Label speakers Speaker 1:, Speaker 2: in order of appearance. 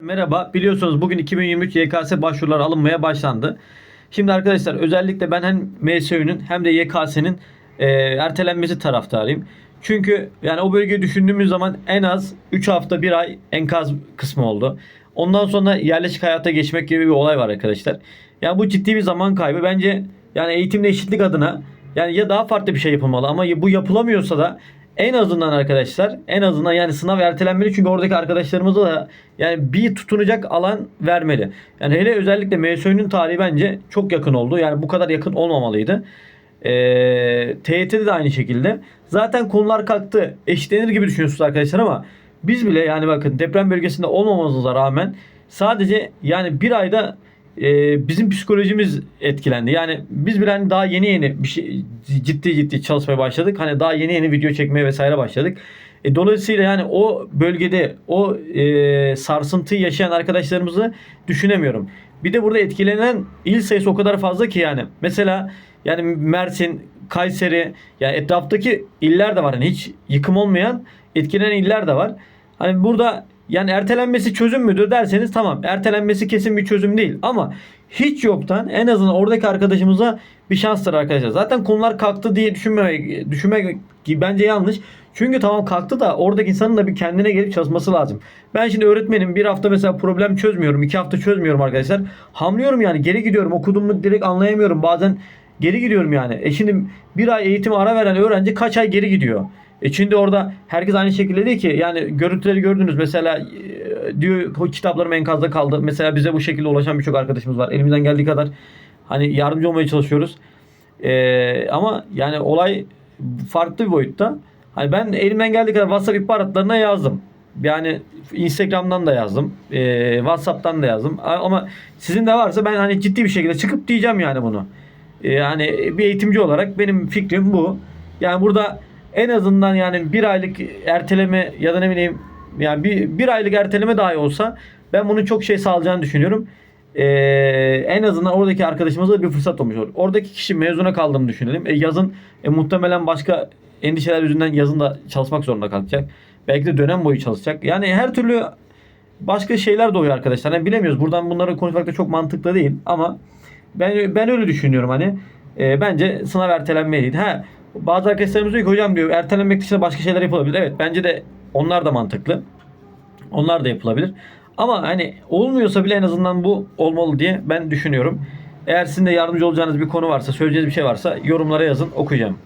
Speaker 1: Merhaba. Biliyorsunuz bugün 2023 YKS başvuruları alınmaya başlandı. Şimdi arkadaşlar özellikle ben hem MSÜ'nün hem de YKS'nin e, ertelenmesi taraftarıyım. Çünkü yani o bölgeyi düşündüğümüz zaman en az 3 hafta 1 ay enkaz kısmı oldu. Ondan sonra yerleşik hayata geçmek gibi bir olay var arkadaşlar. Yani bu ciddi bir zaman kaybı. Bence yani eğitimde eşitlik adına yani ya daha farklı bir şey yapılmalı ama bu yapılamıyorsa da en azından arkadaşlar en azından yani sınav ertelenmeli çünkü oradaki arkadaşlarımıza da yani bir tutunacak alan vermeli. Yani hele özellikle MSÖ'nün tarihi bence çok yakın oldu. Yani bu kadar yakın olmamalıydı. Ee, TYT'de de aynı şekilde. Zaten konular kalktı. Eşitlenir gibi düşünüyorsunuz arkadaşlar ama biz bile yani bakın deprem bölgesinde olmamamıza rağmen sadece yani bir ayda e, bizim psikolojimiz etkilendi. Yani biz bile hani daha yeni yeni bir şey ciddi ciddi çalışmaya başladık. Hani daha yeni yeni video çekmeye vesaire başladık. E, dolayısıyla yani o bölgede o e, sarsıntıyı yaşayan arkadaşlarımızı düşünemiyorum. Bir de burada etkilenen il sayısı o kadar fazla ki yani. Mesela yani Mersin, Kayseri yani etraftaki iller de var. Yani hiç yıkım olmayan etkilenen iller de var. Hani burada yani ertelenmesi çözüm müdür derseniz tamam. Ertelenmesi kesin bir çözüm değil. Ama hiç yoktan en azından oradaki arkadaşımıza bir şanstır arkadaşlar. Zaten konular kalktı diye düşünmemek, düşünmek bence yanlış. Çünkü tamam kalktı da oradaki insanın da bir kendine gelip çalışması lazım. Ben şimdi öğretmenim bir hafta mesela problem çözmüyorum. iki hafta çözmüyorum arkadaşlar. Hamlıyorum yani geri gidiyorum. Okuduğumu direkt anlayamıyorum. Bazen geri gidiyorum yani. E şimdi bir ay eğitime ara veren öğrenci kaç ay geri gidiyor? E şimdi orada herkes aynı şekilde değil ki. Yani görüntüleri gördünüz. Mesela e, diyor "O kitaplarım enkazda kaldı. Mesela bize bu şekilde ulaşan birçok arkadaşımız var. Elimizden geldiği kadar hani yardımcı olmaya çalışıyoruz. E, ama yani olay farklı bir boyutta. Hani ben elimden geldiği kadar WhatsApp ihbaratlarına yazdım. Yani Instagram'dan da yazdım. E, WhatsApp'tan da yazdım. Ama sizin de varsa ben hani ciddi bir şekilde çıkıp diyeceğim yani bunu. E, yani bir eğitimci olarak benim fikrim bu. Yani burada en azından yani bir aylık erteleme ya da ne bileyim yani bir, bir aylık erteleme dahi olsa ben bunun çok şey sağlayacağını düşünüyorum. Ee, en azından oradaki arkadaşımıza da bir fırsat olmuş olur. Oradaki kişi mezuna kaldığını düşünelim. E, yazın e, muhtemelen başka endişeler yüzünden yazın da çalışmak zorunda kalacak. Belki de dönem boyu çalışacak. Yani her türlü başka şeyler doğuyor arkadaşlar. Yani bilemiyoruz. Buradan bunları konuşmak da çok mantıklı değil ama ben ben öyle düşünüyorum hani. E, bence sınav ertelenmeliydi. Ha bazı arkadaşlarımız diyor ki hocam diyor ertelenmek dışında başka şeyler yapılabilir. Evet bence de onlar da mantıklı. Onlar da yapılabilir. Ama hani olmuyorsa bile en azından bu olmalı diye ben düşünüyorum. Eğer sizin de yardımcı olacağınız bir konu varsa, söyleyeceğiniz bir şey varsa yorumlara yazın okuyacağım.